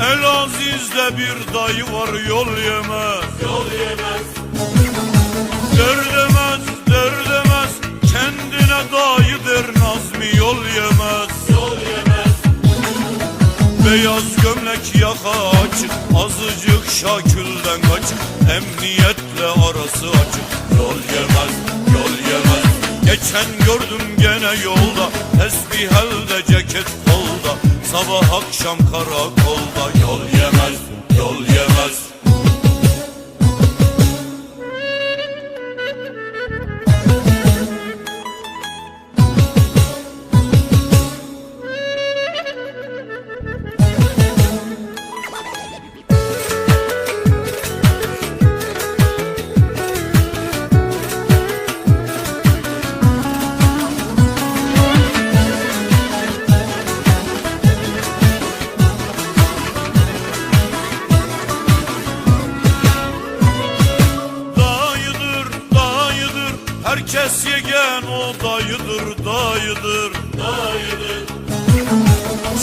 Elaziz'de bir dayı var yol yemez. Yol yemez. Derdemez derdemez Kendine dayı der Nazmi yol yemez. Yol yemez. Beyaz gömlek yaka açık Azıcık şakülden kaçık Emniyetle arası açık. Yol yemez yol yemez. Geçen gördüm gene yolda Tesbih elde ceket Sabah akşam karakolda Yol yemez yol yemez Herkes yegen o dayıdır, dayıdır. Dayıdır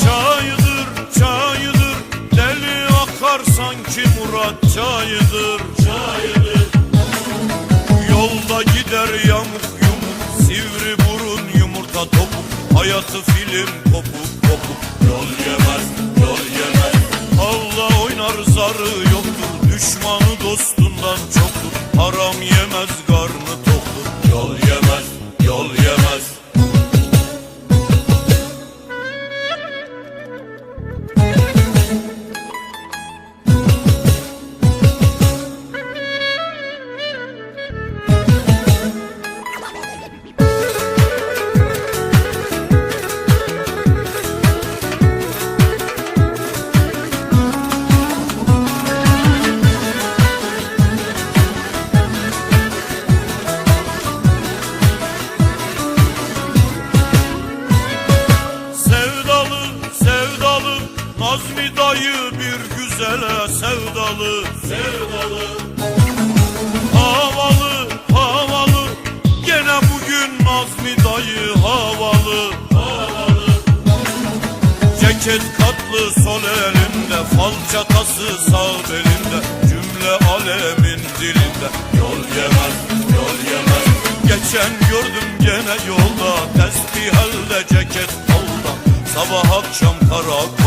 Çayıdır, çayıdır. Deli akar sanki Murat çayıdır. Çayıdır Yolda gider yamuk yumuk Sivri burun yumurta topuk. Hayatı film kopuk kopuk. Yol yemez, yol yemez. Allah oynar zarı yoktur. Düşmanı dostundan çoktur. Haram yemez karnı Nazmi dayı bir güzele sevdalı. Sevdalı. Havalı, havalı. Gene bugün Nazmi dayı havalı. Havalı. Ceket katlı sol elinde Fal çakası sağ belinde Cümle alemin dilinde. Yol yemez, yol yemez. Geçen gördüm gene yolda Tesbih elde ceket kolda Sabah akşam yemez